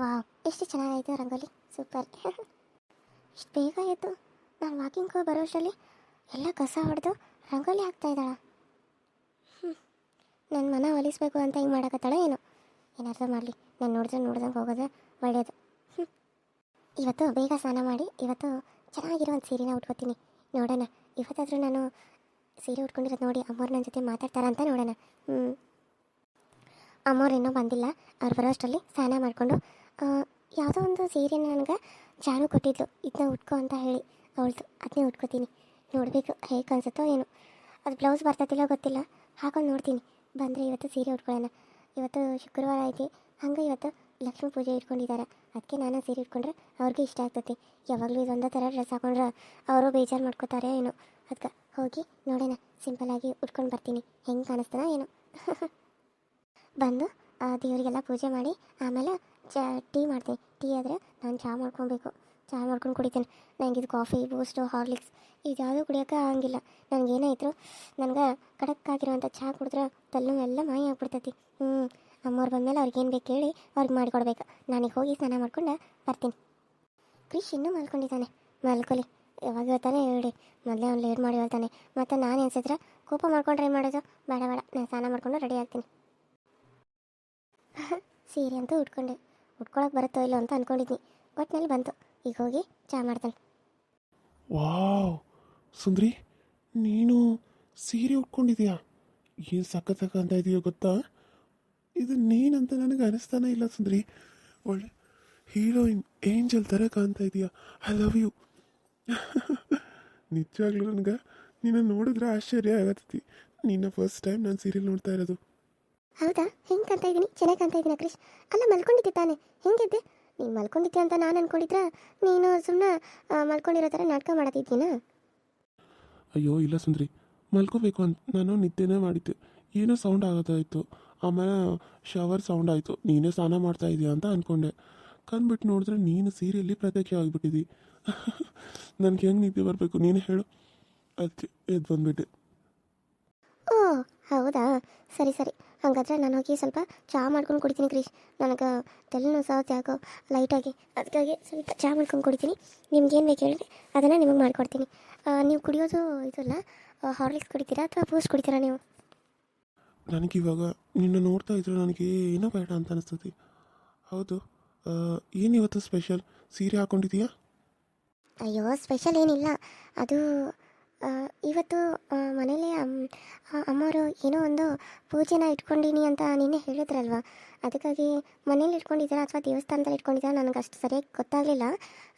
Wow ಎಷ್ಟು ಚೆನ್ನಾಗಾಯಿತು rangoli? Super ಇಷ್ಟು ಬೇಗ ಎದ್ದು ನಾನು ವಾಕಿಂಗ್ ಹೋಗಿ ಬರೋಷ್ಟರಲ್ಲಿ ಎಲ್ಲ ಕಸ ಹೊಡೆದು ರಂಗೋಲಿ ಹಾಕ್ತಾ ಇದ್ದಾಳ. ನನ್ನ ಮನ ಒಲಿಸ್ಬೇಕು ಅಂತ ಹಿಂಗೆ ಮಾಡಕತ್ತಾಳ ಏನು. ಏನಾದ್ರು ಮಾಡಲಿ? ನಾನು ನೋಡಿದ್ರೆ ನೋಡ್ದಂಗೆ ಹೋಗೋದು ಒಳ್ಳೆಯದು. ಇವತ್ತು ಬೇಗ ಸ್ನಾನ ಮಾಡಿ, ಇವತ್ತು ಚೆನ್ನಾಗಿರೋ ಒಂದು ಸೀರೆನ ಉಟ್ಕೋತೀನಿ. ನೋಡೋಣ. ಇವತ್ತಾದರೂ ನಾನು ಸೀರೆ ಉಟ್ಕೊಂಡಿರೋದು ನೋಡಿ ಅಮ್ಮವ್ರು ನನ್ನ ಜೊತೆ ಮಾತಾಡ್ತಾರ ಅಂತ ನೋಡೋಣ. ಹ್ಞೂ ಅಮ್ಮೋರು ಇನ್ನೂ ಬಂದಿಲ್ಲ. ಅವ್ರು ಬರೋಷ್ಟರಲ್ಲಿ ಸ್ನಾನ ಮಾಡಿಕೊಂಡು ಯಾವುದೋ ಒಂದು ಸೀರೆನ ನನಗೆ ಜಾನು ಕೊಟ್ಟಿದ್ಲು. ಇದನ್ನ ಉಟ್ಕೋ ಅಂತ ಹೇಳಿ. ಅವಳ್ದು ಅದನ್ನೇ ಉಟ್ಕೋತೀನಿ. ನೋಡಬೇಕು ಹೇಗೆ ಕಾಣಿಸುತ್ತೋ ಏನು. ಅದು ಬ್ಲೌಸ್ ಬರ್ತತಿಲ್ಲ ಗೊತ್ತಿಲ್ಲ. ಹಾಕೊಂಡು ನೋಡ್ತೀನಿ. ಬಂದರೆ ಇವತ್ತು ಸೀರೆ ಉಟ್ಕೊಳ್ಳೋಣ. ಇವತ್ತು ಶುಕ್ರವಾರ ಐತಿ. ಹಂಗೆ ಇವತ್ತು ಲಕ್ಷ್ಮೀ ಪೂಜೆ ಇಟ್ಕೊಂಡಿದ್ದಾರೆ. ಅದಕ್ಕೆ ನಾನು ಸೀರೆ ಇಟ್ಕೊಂಡ್ರೆ ಅವ್ರಿಗೆ ಇಷ್ಟ ಆಗ್ತೈತಿ. ಯಾವಾಗಲೂ ಇದೊಂದೇ ಥರ ಡ್ರೆಸ್ ಹಾಕೊಂಡ್ರೆ ಅವರು ಬೇಜಾರು ಮಾಡ್ಕೋತಾರೆ ಏನೋ. ಅದಕ್ಕೆ ಹೋಗಿ ನೋಡೋಣ. ಸಿಂಪಲಾಗಿ ಉಟ್ಕೊಂಡು ಬರ್ತೀನಿ. ಹೆಂಗೆ ಕಾಣಿಸ್ತಾನ ಏನೋ. ಬಂದು ದೇವರಿಗೆಲ್ಲ ಪೂಜೆ ಮಾಡಿ, ಆಮೇಲೆ ಚ, ಟೀ ಮಾಡ್ತೀನಿ. ಟೀ ಆದರೆ ನಾನು ಚಹಾ ಮಾಡ್ಕೊಬೇಕು ಚಹಾ ಮಾಡ್ಕೊಂಡು ಕುಡಿತೇನೆ. ನನಗಿದು ಇದು ಕಾಫಿ ಬೂಸ್ಟು ಹಾರ್ಲಿಕ್ಸ್ ಇದ್ಯಾವುದೂ ಕುಡಿಯೋಕೆ ಆಗಂಗಿಲ್ಲ. ನನಗೆ ಏನಾಯಿತು ನನಗೆ ಚಹಾ ಕುಡಿದ್ರೆ ತಲ್ಲು ಎಲ್ಲ ಮಾಯ ಆಗ್ಬಿಡ್ತೈತಿ. ಹ್ಞೂ ಅಮ್ಮವ್ರು ಬಂದಮೇಲೆ ಅವ್ರಿಗೆ ಏನು ಬೇಕು ಹೇಳಿ ಅವ್ರಿಗೆ ಮಾಡಿಕೊಡ್ಬೇಕು. ನನಗೆ ಹೋಗಿ ಸ್ನಾನ ಮಾಡ್ಕೊಂಡು ಬರ್ತೀನಿ. ಕ್ರಿಶ್ ಇನ್ನೂ ಮಲ್ಕೊಂಡಿದ್ದಾನೆ. ಮಲ್ಕೊಲಿ ಯಾವಾಗ ಹೇಳ್ತಾನೆ ಹೇಳಿ. ಮೊದಲೇ ಅವ್ನು ಲೇಟ್ ಮಾಡಿ ಹೇಳ್ತಾನೆ. ಮತ್ತು ನಾನು ಅನ್ಸಿದ್ರೆ ಕೋಪ ಮಾಡ್ಕೊಂಡ್ರೆ ಏನು ಮಾಡೋದು? ಬೇಡ ಬೇಡ. ನಾನು ಸ್ನಾನ ಮಾಡ್ಕೊಂಡು ರೆಡಿ ಆಗ್ತೀನಿ. ಸೀರೆ ಅಂತ ಉಟ್ಕೊಂಡೆ. ಉಟ್ಕೊಳಕ್ಕೆ ಬರುತ್ತೋ ಇಲ್ಲೋ ಅಂತ ಅಂದ್ಕೊಂಡಿದ್ನಿ ಒಟ್ಟಿನಲ್ಲಿ ಬಂತು. ಈಗ ಹೋಗಿ ಚಹಾ ಮಾಡ್ತಾನೆ. ವಾವ್! ಸುಂದ್ರಿ, ನೀನು ಸೀರೆ ಉಟ್ಕೊಂಡಿದ್ಯಾ? ಏನು ಸಖತ್ ಅಂತ ಇದೆಯೋ ಗೊತ್ತಾ? ಇದು ನೀನಂತ ನನಗೆ ಅನಿಸ್ತಾನೆ ಇಲ್ಲ ಸುಂದ್ರಿ. ಒಳ್ಳೆ ಹೀರೋಯಿನ್, ಏಂಜಲ್ ಥರ ಕಾಣ್ತಾ ಇದೆಯಾ? I love you. ನಿಜವಾಗ್ಲೂ ನನಗೆ ನಿನ್ನ ನೋಡಿದ್ರೆ ಆಶ್ಚರ್ಯ ಆಗತ್ತೈತಿ. ನಿನ್ನ ಫಸ್ಟ್ ಟೈಮ್ ನಾನು ಸೀರಿಯಲ್ ನೋಡ್ತಾ ಇರೋದು. ಹೌದಾ? ಹೆಂಗೆ ಕಾಣ್ತಾ ಇದ್ದೀನಿ? ಚೆನ್ನಾಗಿ ಕಾಣ್ತಾ ಇದ್ದೀನಿ ಕ್ರಿಶ್ ಅಲ್ಲ, ಮಲ್ಕೊಂಡಿದ್ದೆ ತಾನೆ. ಹೆಂಗಿದ್ದೆ? ನೀನು ಮಲ್ಕೊಂಡಿದ್ದೆ ಅಂತ ನಾನು ಅನ್ಕೊಂಡಿದ್ರೆ? ನೀನು ಸುಮ್ಮನೆ ಮಲ್ಕೊಂಡಿರೋ ಥರ ನಾಟಕ ಮಾಡತ್ತಿದ್ದೀನಾ? ಅಯ್ಯೋ, ಇಲ್ಲ ಸುಂದ್ರಿ. ಮಲ್ಕೋಬೇಕು ಅಂತ ನಾನು ನಿದ್ದೆನೇ ಮಾಡಿದ್ದೆ. ಏನೋ ಸೌಂಡ್ ಆಗೋದಾಯಿತು. ಆಮೇಲೆ ಶವರ್ ಸೌಂಡ್ ಆಯಿತು. ನೀನೇ ಸ್ನಾನ ಮಾಡ್ತಾ ಇದೀಯ ಅಂತ ಅಂದ್ಕೊಂಡೆ ಕಂದ್ಬಿಟ್ಟು ನೋಡಿದ್ರೆ ನೀನು ಸೀರಿಯಲ್ಲಿ ಪ್ರತ್ಯಕ್ಷ ಆಗಿಬಿಟ್ಟಿದ್ದಿ ನನಗೆ ಹೆಂಗೆ ನಿದ್ದೆ ಬರಬೇಕು? ನೀನು ಹೇಳು. ಅದಕ್ಕೆ ಎದ್ದು ಬಂದ್ಬಿಟ್ಟೆ. ಹೌದಾ? ಸರಿ ಸರಿ. ಹಾಗಾದರೆ ನಾನು ಹೋಗಿ ಸ್ವಲ್ಪ ಚಹಾ ಮಾಡ್ಕೊಂಡು ಕುಡಿತೀನಿ ಕ್ರೀಶ್ ನನಗೆ ತಲೆನೋವು ಸಾವತ್ತು ಯಾಕೋ ಲೈಟಾಗಿ ಅದಕ್ಕಾಗಿ ಸ್ವಲ್ಪ ಚಹಾ ಮಾಡ್ಕೊಂಡು ಕುಡಿತೀನಿ. ನಿಮ್ಗೇನು ಏನು ಬೇಕು ಹೇಳಿದ್ರೆ ಅದನ್ನು ನಿಮಗೆ ಮಾಡಿಕೊಡ್ತೀನಿ. ನೀವು ಕುಡಿಯೋದು ಇದಲ್ಲ ಹಾರ್ಲಿಕ್ಸ್ ಕುಡಿತೀರಾ ಅಥವಾ ಬೂಸ್ಟ್ ಕುಡಿತೀರಾ ನೀವು? ನನಗಿವಾಗ ನಿನ್ನ ನೋಡ್ತಾ ಇದ್ರೆ ನನಗೆ ಏನೋ ಬೇಡ ಅಂತ ಅನಿಸ್ತದೆ. ಹೌದು. ಏನು ಇವತ್ತು ಸ್ಪೆಷಲ್ ಸೀರೆ ಹಾಕ್ಕೊಂಡಿದೀಯಾ ಅಯ್ಯೋ ಸ್ಪೆಷಲ್ ಏನಿಲ್ಲ. ಅದು ಇವತ್ತು ಮನೇಲಿ ಅಮ್ ಅಮ್ಮವರು ಏನೋ ಒಂದು ಪೂಜೆನ ಇಟ್ಕೊಂಡಿನಿ ಅಂತ ನಿನ್ನೆ ಹೇಳಿದ್ರಲ್ವ? ಅದಕ್ಕಾಗಿ ಮನೇಲಿ ಇಟ್ಕೊಂಡಿದ್ದೀರಾ ಅಥವಾ ದೇವಸ್ಥಾನದಲ್ಲಿ ಇಟ್ಕೊಂಡಿದ್ದೀರಾ ನನಗೆ ಅಷ್ಟು ಸರಿಯಾಗಿ ಗೊತ್ತಾಗಲಿಲ್ಲ.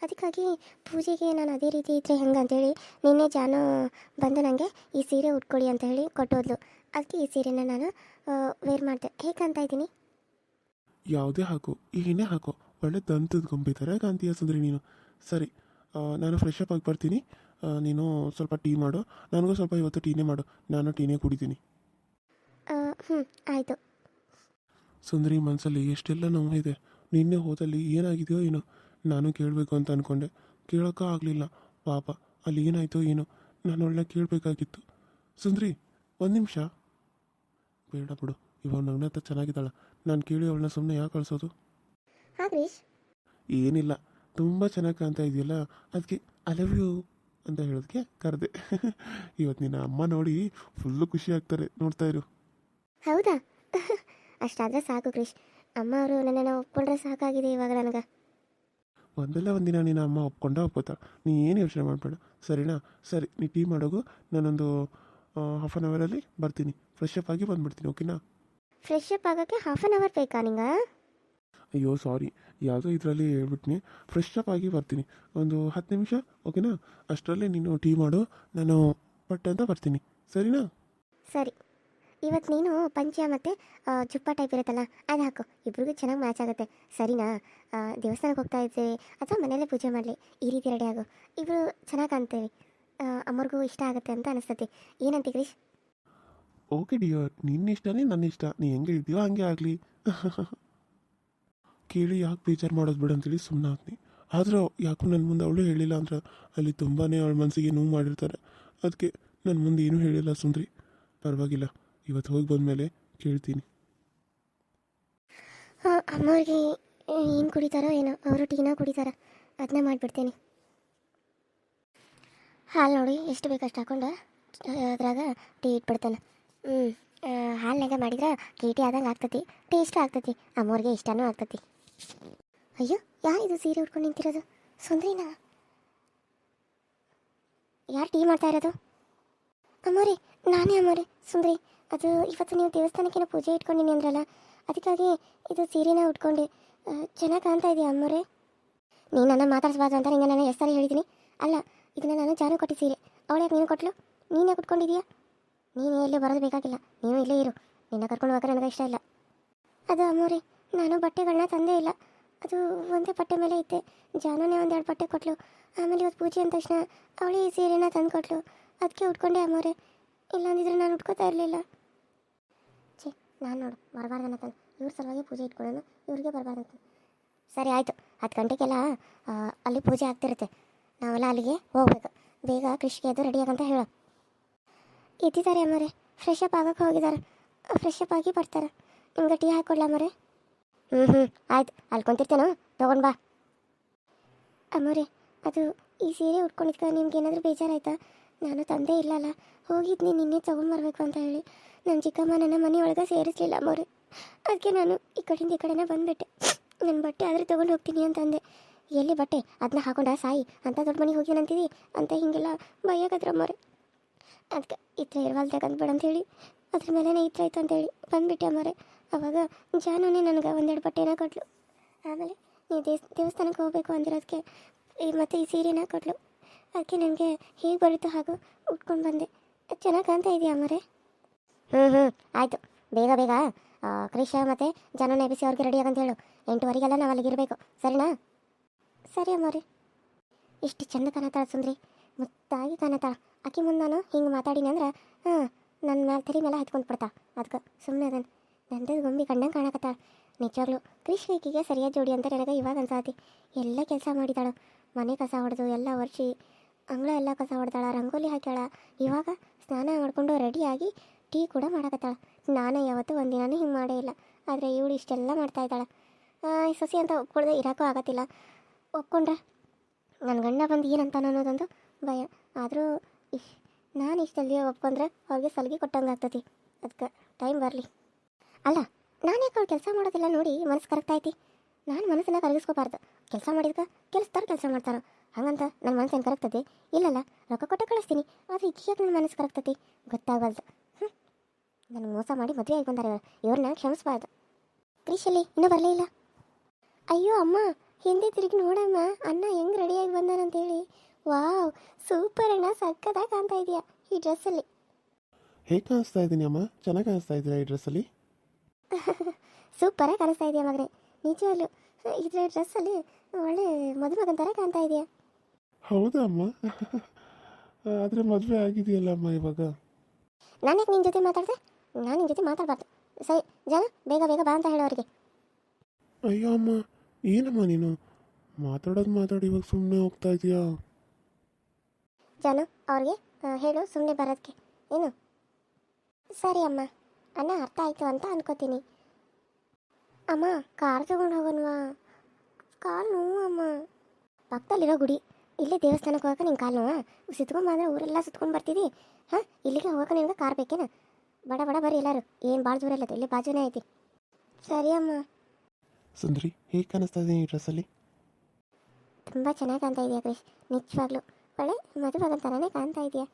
ಅದಕ್ಕಾಗಿ ಪೂಜೆಗೆ ನಾನು ಅದೇ ರೀತಿ ಇದ್ದರೆ ಹೆಂಗೆ ಅಂತೇಳಿ ನಿನ್ನೆ ಜಾನು ಬಂದು ನನಗೆ ಈ ಸೀರೆ ಉಟ್ಕೊಳ್ಳಿ ಅಂತ ಹೇಳಿ ಕೊಟ್ಟೋದ್ಲು. ಅದಕ್ಕೆ ಈ ಸೀರೆನ ನಾನು ವೇರ್ ಮಾಡಿದೆ. ಹೇಗೆ ಅಂತ ಇದ್ದೀನಿ? ಯಾವುದೇ ಹಾಕು. ಏನೇ ಹಾಕು. ಒಳ್ಳೆ ದಂತದ ಗುಂಪಿದ್ದಾರೆ ಕಾಂತೀಯ ಸುಂದ್ರಿ ನೀನು. ಸರಿ ನಾನು ಫ್ರೆಶ್ ಅಪ್ ಆಗಿ ಬರ್ತೀನಿ. ನೀನು ಸ್ವಲ್ಪ ಟೀ ಮಾಡು. ನನಗೂ ಸ್ವಲ್ಪ ಇವತ್ತು ಟೀನೇ ಮಾಡು. ನಾನು ಟೀನೇ ಕುಡಿತೀನಿ. ಹ್ಞೂ ಆಯಿತು. ಸುಂದರಿ ಮನಸ್ಸಲ್ಲಿ ಎಷ್ಟೆಲ್ಲ ನೋವು ಇದೆ. ನಿನ್ನೆ ಹೋದಲ್ಲಿ ಏನಾಗಿದೆಯೋ ಏನೋ. ನಾನು ಕೇಳಬೇಕು ಅಂತ ಅಂದ್ಕೊಂಡೆ ಕೇಳೋಕ್ಕೂ ಆಗಲಿಲ್ಲ. ಪಾಪ ಅಲ್ಲಿ ಏನಾಯಿತೋ ಏನೋ. ನಾನು ಒಳ್ಳೆ ಕೇಳಬೇಕಾಗಿತ್ತು. ಸುಂದ್ರಿ ಒಂದು ನಿಮಿಷ. ಬೇಡ ಬಿಡು. ಇವಾಗ ನನ್ನ ಹತ್ರ ಚೆನ್ನಾಗಿದ್ದಾಳ. ನಾನು ಕೇಳಿ ಅವಳನ್ನ ಸುಮ್ಮನೆ ಯಾಕೆ ಕಳಿಸೋದು? ಏನಿಲ್ಲ. ತುಂಬ ಚೆನ್ನಾಗಿ ಕಾಣ್ತಾ ಇದೆಯಲ್ಲ? ಅದಕ್ಕೆ ಐ ಲವ್ ಯು ಅಂತ ಹೇಳೋದಕ್ಕೆ ಕರೆದೆ. ಇವತ್ತು ನಿನ್ನ ಅಮ್ಮ ನೋಡಿ ಫುಲ್ಲು ಖುಷಿ ಆಗ್ತಾರೆ. ನೋಡ್ತಾ ಇರು. ಹೌದಾ? ಅಷ್ಟಾದರೆ ಸಾಕು ಕ್ರಿಶ್. ಅಮ್ಮ ಅವರು ನನ್ನನ್ನು ಒಪ್ಕೊಂಡ್ರೆ ಸಾಕಾಗಿದೆ ಇವಾಗ ನನಗೆ. ಒಂದಲ್ಲ ಒಂದಿನ ನಿನ್ನ ಅಮ್ಮ ಒಪ್ಕೊಂಡ ಒಪ್ಕೋತಾಳೆ. ನೀ ಏನು ಯೋಚನೆ ಮಾಡಬೇಡ. ಸರಿನಾ? ಸರಿ ನೀ ಟೀ ಮಾಡೋಗು. ನಾನೊಂದು ಹಾಫ್ ಆನ್ ಅವರಲ್ಲಿ ಬರ್ತೀನಿ. ಫ್ರೆಶ್ ಅಪ್ ಆಗಿ ಬಂದ್ಬಿಡ್ತೀನಿ ಓಕೆನಾ ಫ್ರೆಶ್ ಅಪ್ ಆಗೋಕ್ಕೆ ಹಾಫ್ ಆನ್ ಅವರ್ ಬೇಕಾ ನಿಂಗೆ? ಅಯ್ಯೋ ಸಾರಿ ಯಾವುದೋ ಇದರಲ್ಲಿ ಹೇಳ್ಬಿಟ್ನಿ. ಫ್ರೆಶ್ ಅಪ್ ಆಗಿ ಬರ್ತೀನಿ. ಒಂದು ಹತ್ತು ನಿಮಿಷ ಓಕೆನಾ ಅಷ್ಟರಲ್ಲೇ ನೀನು ಟೀ ಮಾಡು. ನಾನು ಪಟ್ಟೆ ಅಂತ ಬರ್ತೀನಿ. ಸರಿನಾ? ಸರಿ. ಇವತ್ತು ನೀನು ಪಂಚ ಮತ್ತು ಜುಪ್ಪ ಟೈಪ್ ಇರುತ್ತಲ್ಲ ಅದು ಹಾಕು. ಇಬ್ರಿಗೂ ಚೆನ್ನಾಗಿ ಮ್ಯಾಚ್ ಆಗುತ್ತೆ. ಸರಿನಾ? ದೇವಸ್ಥಾನಕ್ಕೆ ಹೋಗ್ತಾ ಇದ್ದೀವಿ ಅಥವಾ ಮನೇಲೇ ಪೂಜೆ ಮಾಡಲಿ. ಈ ರೀತಿ ರೆಡಿ ಆಗು. ಇಬ್ಬರು ಚೆನ್ನಾಗಿ ಕಾಣ್ತೇವೆ. ಅಮ್ಮರಿಗೂ ಇಷ್ಟ ಆಗುತ್ತೆ ಅಂತ ಅನಿಸ್ತತಿ. ಏನಂತ ಗಿರೀಶ್? ಓಕೆ ಡಿಯರ್ ನಿನ್ನ ಇಷ್ಟನೇ ನನ್ನ ಇಷ್ಟ. ನೀ ಹೆಂಗೆ ಇದ್ದೀಯೋ ಹಂಗೆ ಆಗಲಿ. ಕೇಳಿ ಯಾಕೆ ಬೇಜಾರು ಮಾಡೋದು ಬಿಡು ಅಂತೇಳಿ ಸುಮ್ಮನೆ ಹಾಕ್ತೀನಿ ಆದರೂ ಯಾಕೋ ನನ್ನ ಮುಂದೆ ಅವಳು ಹೇಳಿಲ್ಲ ಅಂದ್ರೆ ಅಲ್ಲಿ ತುಂಬಾ ಅವಳ ಮನಸ್ಸಿಗೆ ನೋವು ಮಾಡಿರ್ತಾರೆ. ಅದಕ್ಕೆ ನನ್ನ ಮುಂದೆ ಏನೂ ಹೇಳಿಲ್ಲ ಸುಂದ್ರಿ. ಪರವಾಗಿಲ್ಲ, ಇವತ್ತು ಹೋಗಿ ಬಂದಮೇಲೆ ಕೇಳ್ತೀನಿ. ಅಮ್ಮಗೆ ಏನು ಕುಡಿತಾರೋ ಏನೋ, ಅವರು ಟೀನ ಕುಡಿತಾರ ಅದನ್ನ ಮಾಡಿಬಿಡ್ತೀನಿ. ಹಾಲು ನೋಡಿ, ಎಷ್ಟು ಬೇಕಷ್ಟು ಹಾಕೊಂಡು, ಅದ್ರಾಗ ಟೀ ಇಟ್ಬಿಡ್ತಾನೆ. ಹ್ಞೂ ಹಾಲಿನಾಗ ಮಾಡಿದ್ರೆ ಕೇಟಿ ಆದಂಗೆ ಆಗ್ತತಿ, ಟೇಸ್ಟ್ ಆಗ್ತತಿ ಅಮ್ಮವ್ರಿಗೆ ಇಷ್ಟನೂ ಆಗ್ತತಿ. ಅಯ್ಯೋ ಯಾರಿದು ಸೀರೆ ಉಟ್ಕೊಂಡು ನಿಂತಿರೋದು? ಸುಂದ್ರಿನಾ? ಯಾರು ಟೀ ಮಾಡ್ತಾ ಇರೋದು? ಅಮ್ಮೋರೆ, ನಾನೇ ಅಮ್ಮೋರೆ, ಸುಂದ್ರಿ. ಅದು ಇವತ್ತು ನೀವು ದೇವಸ್ಥಾನಕ್ಕೇನೋ ಪೂಜೆ ಇಟ್ಕೊಂಡಿನಿ ಅಂದ್ರಲ್ಲ, ಅದಕ್ಕಾಗಿ ಇದು ಸೀರೆನ ಉಟ್ಕೊಂಡೆ. ಚೆನ್ನಾಗಿ ಕಾಣ್ತಾ ಇದೆಯಾ ಅಮ್ಮೋರೆ? ನೀನು ನನ್ನ ಮಾತಾಡಿಸ್ಬಾರ್ದು ಅಂತ ನಿನ್ನ ನಾನು ಎಷ್ಟು ಹೇಳಿದ್ದೀನಿ ಅಲ್ಲ, ಇದನ್ನ ನಾನು ಜಾನು ಕೊಟ್ಟಿ ಸೀರೆ. ಅವಳು ಯಾಕೆ ನೀನು ಕೊಟ್ಟಲು ನೀನೇ ಕುಟ್ಕೊಂಡಿದೀಯಾ ನೀನು ಎಲ್ಲೇ ಬರೋದು ಬೇಕಾಗಿಲ್ಲ. ನೀನು ಇಲ್ಲೇ ಇರು. ನಿನ್ನ ಕರ್ಕೊಂಡು ಹೋಗೋಕೆ ನನಗೆ ಇಷ್ಟ ಇಲ್ಲ. ಅದು ಅಮ್ಮೋರೆ ನಾನು ಬಟ್ಟೆಗಳನ್ನ ತಂದೇ ಇಲ್ಲ. ಅದು ಒಂದೇ ಬಟ್ಟೆ ಮೇಲೆ ಇದ್ದೆ. ಜಾನುನೇ ಒಂದೆರಡು ಬಟ್ಟೆ ಕೊಟ್ಲು. ಆಮೇಲೆ ಇವತ್ತು ಪೂಜೆ ಅಂದ ತಕ್ಷಣ ಅವಳೇ ಈ ಸೀರೆನ ತಂದು ಕೊಟ್ಲು ಅದಕ್ಕೆ ಉಟ್ಕೊಂಡೆ ಅಮ್ಮೋರೆ ಇಲ್ಲಾಂದಿದ್ರೆ ನಾನು ಉಟ್ಕೋತಾ ಇರಲಿಲ್ಲ. ಛೇ, ನಾನು ನೋಡು, ಬರಬಾರ್ದನ್ನ ತಂದು. ಇವ್ರ ಸಲುವಾಗಿ ಪೂಜೆ ಇಟ್ಕೊಳ್ಳೋಣ. ಇವ್ರಿಗೆ ಬರಬಾರ್ದಂತ. ಸರಿ, ಆಯಿತು. ಹತ್ತು ಗಂಟೆಗೆಲ್ಲ ಅಲ್ಲಿ ಪೂಜೆ ಆಗ್ತಿರುತ್ತೆ. ನಾವೆಲ್ಲ ಅಲ್ಲಿಗೆ ಹೋಗ್ಬೇಕು. ಬೇಗ ಕೃಷಿಗೆ ಅದು ರೆಡಿ ಆಗಂತ ಹೇಳು. ಎದ್ದಿದ್ದಾರೆ ಅಮ್ಮರೆ ಫ್ರೆಶ್ ಅಪ್ ಆಗಕ್ಕೆ ಹೋಗಿದ್ದಾರೆ. ಫ್ರೆಶ್ ಅಪ್ ಆಗಿ ಬರ್ತಾರೆ. ನಿಮ್ಗೆ ಟೀ ಹಾಕ್ಕೊಡ್ಲ ಅಮ್ಮರೆ ಹ್ಞೂ ಹ್ಞೂ ಆಯ್ತು, ಅಲ್ಲಿ ಕುಂತಿರ್ತೇನೋ? ತೊಗೊಂಡು ಬಾ. ಅಮೋರೆ ಅದು ಈ ಸೀರೆ ಉಟ್ಕೊಂಡಿದ್ಕ ನಿಮ್ಗೆ ಏನಾದರೂ ಬೇಜಾರಾಯ್ತಾ? ನಾನು ತಂದೆ ಇಲ್ಲಲ್ಲ. ಹೋಗಿದ್ನಿ, ನಿನ್ನೆ ತೊಗೊಂಬರ್ಬೇಕು ಅಂತ ಹೇಳಿ. ನನ್ನ ಚಿಕ್ಕಮ್ಮ ನನ್ನ ಮನೆಯೊಳಗೆ ಸೇರಿಸ್ಲಿಲ್ಲ ಅಮ್ಮವ್ರೆ ಅದಕ್ಕೆ ನಾನು ಈ ಕಡೆಯಿಂದ ಈ ಕಡೆನೇ ಬಂದುಬಿಟ್ಟೆ. ನನ್ನ ಬಟ್ಟೆ ಆದರೆ ತೊಗೊಂಡು ಹೋಗ್ತೀನಿ ಅಂತಂದೆ. ಎಲ್ಲಿ ಬಟ್ಟೆ? ಅದನ್ನ ಹಾಕೊಂಡ, ಸಾಯಿ. ಅಂತ ದೊಡ್ಡ ಮನೆಗೆ ಹೋಗಿ ಅಂತಿದಿ ಅಂತ ಹೀಗೆಲ್ಲ ಅಮ್ಮವ್ರೆ ಅದಕ್ಕೆ ಇತ್ರ ಇರ್ವಾಲ್ದಾಗ ಅಂತ ಹೇಳಿ. ಅದ್ರ ಮೇಲೆ ಇತ್ರ ಅಂತ ಹೇಳಿ ಬಂದ್ಬಿಟ್ಟೆ ಅಮ್ಮರೆ. ಅವಾಗ ಜಾನುನೇ ನನಗೆ ಒಂದೆರಡು ಬಟ್ಟೆನ ಕೊಟ್ಲು. ಆಮೇಲೆ ನೀವು ದೇವಸ್ ದೇವಸ್ಥಾನಕ್ಕೆ ಹೋಗಬೇಕು ಅಂದಿರೋದಕ್ಕೆ ಈ ಮತ್ತು ಈ ಸೀರೆನ ಕೊಟ್ಲು. ಅದಕ್ಕೆ ನನಗೆ ಹೇಗೆ ಬರುತ್ತೋ ಹಾಗೂ ಉಟ್ಕೊಂಡು ಬಂದೆ. ಚೆನ್ನಾಗಿ ಕಾಣ್ತಾ ಇದೆಯಾ ಮರೆ ಹ್ಞೂ ಹ್ಞೂ ಆಯಿತು. ಬೇಗ ಬೇಗ. ಕೃಷ್ಣ ಕ್ರಿಶ ಮತ್ತು ಜನನ ಎಬ್ಬಿಸಿ ಅವ್ರಿಗೆ ರೆಡಿ ಆಗಂತ ಹೇಳು. ಎಂಟುವರೆಗೆಲ್ಲ ನಾವು ಅಲ್ಲಿಗಿರಬೇಕು ಸರಿನಾ? ಸರಿ ಅಮ್ಮರಿ. ಇಷ್ಟು ಚೆಂದ ಕಾಣತ್ತಾಳ ಸುಂದ್ರಿ. ಮುತ್ತಾಗಿ ಕಾಣತ್ತಾಳ. ಅಕ್ಕಿ ಮುಂದೆ ನಾನು ಹಿಂಗೆ ಮಾತಾಡಿನಿ ಅಂದ್ರೆ ಹಾಂ ನನ್ನ ಮೇಲೆ ತಲೆ ಮೇಲೆ ಹತ್ಕೊಂಡು ಬಿಡ್ತಾ. ಅದಕ್ಕೆ ಸುಮ್ಮನೆ ಅದನ್ನು ನಂದದ ಗೊಂಬಿ ಕಂಡಂಗೆ ಕಾಣಕತ್ತಾಳ. ನಿಜವಾಗ್ಲು ಕೃಷಿ ಸರಿಯಾದ ಜೋಡಿ ಅಂತ ನನಗೆ ಇವಾಗ ಅನ್ಸಾತಿ ಎಲ್ಲ ಕೆಲಸ ಮಾಡಿದಾಳ. ಮನೆ ಕಸ ಹೊಡೆದು ಎಲ್ಲ ಒರ್ಸಿ, ಅಂಗಳ ಎಲ್ಲ ಕಸ ಹೊಡೆದಾಳ, ರಂಗೋಲಿ ಹಾಕ್ಯಾಳ. ಇವಾಗ ಸ್ನಾನ ಮಾಡಿಕೊಂಡು ರೆಡಿಯಾಗಿ ಟೀ ಕೂಡ ಮಾಡಕತ್ತಾಳ. ನಾನು ಯಾವತ್ತೂ ಒಂದಿನಾನೂ ಹಿಂಗೆ ಮಾಡೇ ಇಲ್ಲ. ಆದರೆ ಇವಳು ಇಷ್ಟೆಲ್ಲ ಮಾಡ್ತಾ ಇದ್ದಾಳೆ. ಸೊಸಿ ಅಂತ ಒಪ್ಕೊಳ್ಳದೆ ಇರೋಕ್ಕೂ ಆಗತ್ತಿಲ್ಲ. ಒಪ್ಕೊಂಡ್ರೆ? ನನ್ನ ಗಂಡ ಬಂದು ಏನಂತಾನ ಅನ್ನೋದೊಂದು ಭಯ. ಆದರೂ ನಾನು ಇಷ್ಟಲ್ಲಿ ಒಪ್ಕೊಂಡ್ರೆ ಅವ್ರಿಗೆ ಸಲಿಗೆ ಕೊಟ್ಟಂಗೆ ಆಗ್ತತಿ. ಅದಕ್ಕೆ ಟೈಮ್ ಬರಲಿ. ಅಲ್ಲ, ನಾನು ಯಾಕೆ ಅವ್ರು ಕೆಲಸ ಮಾಡೋದಿಲ್ಲ ನೋಡಿ ಮನಸ್ಸು ಕರಗ್ತಾ ಐತಿ. ನಾನು ಮನಸ್ಸನ್ನ ಕರಗಿಸ್ಕೋಬಾರ್ದು. ಕೆಲಸ ಮಾಡಿದ್ಕ ಕೆಲಸದವ್ರು ಕೆಲಸ ಮಾಡ್ತಾರೋ? ಹಂಗಂತ ನನ್ನ ಮನಸ್ಸು ಏನು ಕರಗ್ತದೆ? ಇಲ್ಲಲ್ಲ, ರೊಕ್ಕ ಕೊಟ್ಟು ಕಳಿಸ್ತೀನಿ. ಆದರೆ ಈಗ ನನ್ನ ಮನಸ್ಸು ಕರಗ್ತತಿ ಗೊತ್ತಾಗಲ್ದು ಹ್ಞೂ ನನಗೆ ಮೋಸ ಮಾಡಿ ಮದುವೆ ಆಗಿ ಬಂದಾರೆ ಇವ್ರು. ಇವ್ರನ್ನ ಕ್ಷಮಿಸ್ಬಾರ್ದು. ಕ್ರಿಶಲ್ಲಿ, ಇನ್ನೂ ಬರಲೇ ಇಲ್ಲ. ಅಯ್ಯೋ ಅಮ್ಮ, ಹಿಂದೆ ತಿರುಗಿ ನೋಡಮ್ಮ. ಅಣ್ಣ ಹೆಂಗೆ ರೆಡಿಯಾಗಿ ಬಂದಾನಂತೇಳಿ. ವಾವ್ ಸೂಪರ್ ಅಣ್ಣ. ಸಕ್ಕದಾಗ ಕಾಣ್ತಾ ಇದೆಯಾ ಈ ಡ್ರೆಸ್ಸಲ್ಲಿ ಹೇಗೆ ಕಾಣಿಸ್ತಾ ಇದ್ದೀನಿ ಅಮ್ಮ? ಚೆನ್ನಾಗಿ ಕಾಣಿಸ್ತಾ ಇದ್ದೀರಾ ಈ ಡ್ರೆಸ್ಸಲ್ಲಿ ಸೂಪರಾಗಿ ಕಾಣಿಸ್ತಾ ಇದೆಯಾ ಮಗನೇ? ನಿಜವಾಗ್ಲು. ಇದ್ರ ಡ್ರೆಸ್ಸಲ್ಲಿ ಒಳ್ಳೆ ಮದುಮಗನ ಥರ ಕಾಣ್ತಾ ಇದೆಯಾ? ಹೌದಾ ಅಮ್ಮ? ಆದರೆ ಮದುವೆ ಆಗಿದೆಯಲ್ಲ ಅಮ್ಮ ಇವಾಗ? ನಾನು ಯಾಕೆ ನಿನ್ನ ಜೊತೆ ಮಾತಾಡ್ದೆ? ನಾನು ನಿನ್ನ ಜೊತೆ ಮಾತಾಡಬಾರ್ದು. ಸರಿ ಜನ ಬೇಗ ಬೇಗ ಬಾ ಅಂತ ಹೇಳೋರಿಗೆ ಅಯ್ಯೋ ಅಮ್ಮ ಏನಮ್ಮ ನೀನು? ಮಾತಾಡೋದು ಮಾತಾಡಿ ಇವಾಗ ಸುಮ್ಮನೆ ಹೋಗ್ತಾ ಇದೀಯಾ? ಜನ ಅವ್ರಿಗೆ ಹೇಳು ಸುಮ್ಮನೆ ಬರೋದಕ್ಕೆ ಏನು? ಸರಿ ಅಮ್ಮ. ಅಣ್ಣ ಅರ್ಥ ಆಯಿತು ಅಂತ ಅನ್ಕೋತೀನಿ. ಅಮ್ಮ ಕಾರ್ ತಗೊಂಡು ಹೋಗೋಣವಾ? ಕಾಲು ನೋವು ಅಮ್ಮ. ಪಕ್ಕದಲ್ಲಿರೋ ಗುಡಿ ಇಲ್ಲೇ ದೇವಸ್ಥಾನಕ್ಕೆ ಹೋಗಕ್ಕೆ ನಿಂಗೆ ಕಾಲು ನೋವಾ? ಸುತ್ಕೊಂಬಂದ್ರೆ ಊರೆಲ್ಲ ಸುತ್ಕೊಂಡು ಬರ್ತಿದ್ದಿ ಹಾಂ? ಇಲ್ಲಿಗೆ ಹೋಗಕ್ಕೆ ನಿಮ್ಗೆ ಕಾರ್ ಬೇಕೇನ? ಬಡ ಬಡ ಬರ್ರಿ ಎಲ್ಲರೂ. ಏನು ಭಾಳ ದೂರ ಇಲ್ಲದು ಇಲ್ಲಿ ಬಾಜುನೇ ಐತಿ. ಸರಿ ಅಮ್ಮ. ಸುಂದ್ರಿ ಹೇಗೆ ಕಾಣಿಸ್ತಾ ಇದೆ ಈ ಡ್ರೆಸ್ಸಲ್ಲಿ? ತುಂಬ ಚೆನ್ನಾಗಿ ಕಾಣ್ತಾ ಇದೆಯಾ ಕ್ರಿಶ್ ನಿಜವಾಗ್ಲೂ. ಒಳ್ಳೆ ಮದುವೆ ಥರನೇ ಕಾಣ್ತಾ ಇದೆಯಾ?